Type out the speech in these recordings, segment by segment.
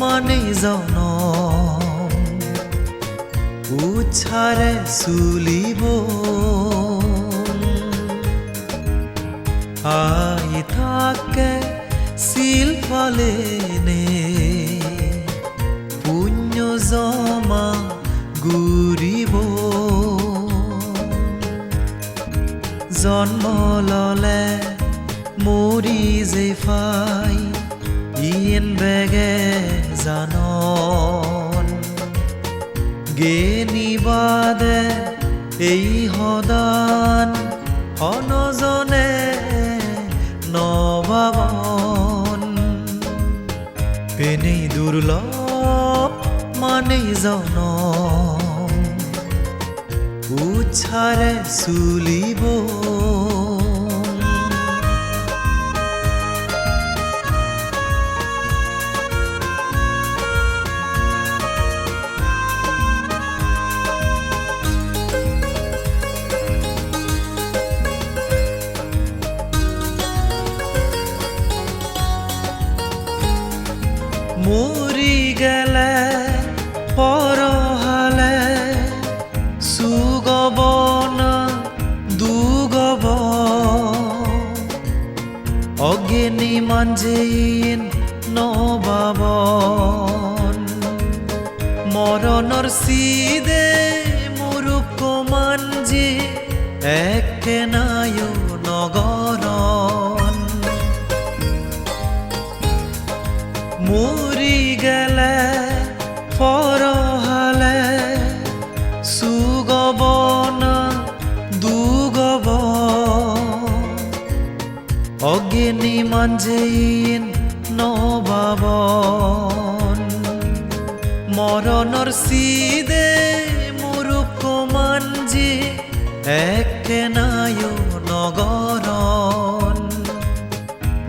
মানে জনম। উচ্ছাৰে চুলিব আই থাকে শিল্পালে নে। পুণ্য জমা গুৰিব জন্ম ললে মৰি যে ফাই। বেগে জানন গেনিবাদে এই সদান অনজনে নভাবন পেনেই দুৰ্লভ মানেই জনম উচ্ছাৰে চুলিব মৰি গেলে পৰহালে সুগবন দুগব অজ্ঞানী মাঞ্জেইন নবাবন। মৰণৰ চিদে মুৰুক মাঞ্জি একে নায়ো মাঞ্জেইন নবাবন। মৰণৰ চিদে মুৰুক মাঞ্জি একে নায়ো নগৰন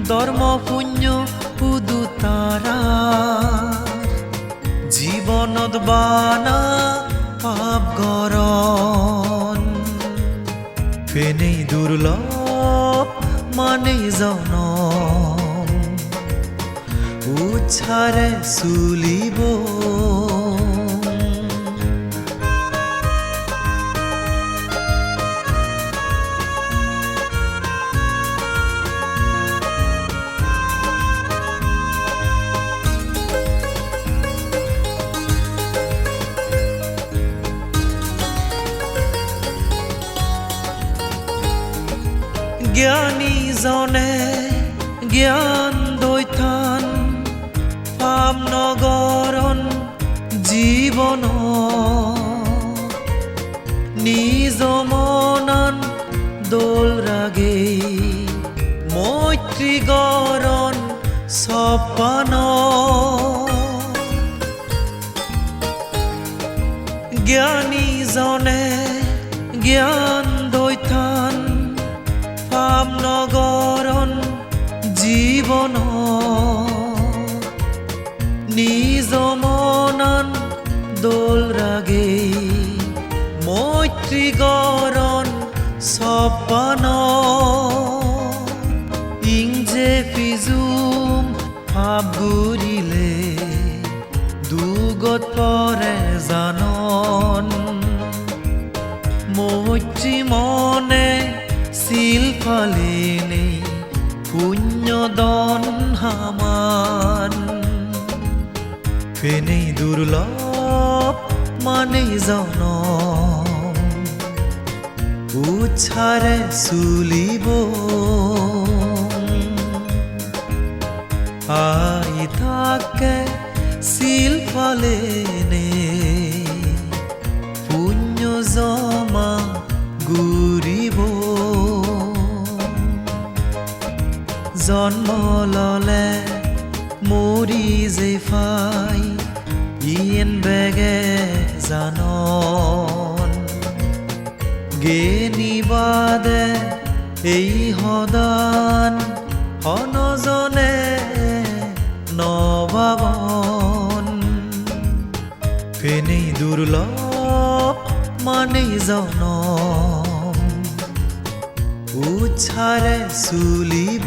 ধৰ্ম পুণ্য পুদু তাৰা জীৱনত বানা পাপ গৰণ ফেনেই দুৰ্লভ মানেই জনম উচ্ছাৰে চুলিব জ্ঞানীজনে জ্ঞান পাম নগৰণ জীৱন নিজ মনন দোল ৰাগে মৈত্ৰী গৰণ সপান। জ্ঞানীজনে জ্ঞান দৈথান পাম নগৰণ মৈত্ৰী গৰণ সপান ইংজে পিজুম ভাব ঘূৰিলে দুগত পৰে জানন। মৈত্ৰী মনে শিল্পালেনে পুণ্যদন হামান। ফেনেই দুৰ্লভ মানেই জনম উচ্ছাৰে চুলিব। আই থাকে নে। পুণ্য জমা গুৰিব জন্ম ললে মৰি যে ফাই, ইয়েন বেগে জানন গেনিবাদে এই সদান অনজনে নভাবন ফেনেই দুৰ্লভ মানেই জনম উচ্ছাৰে চুলিব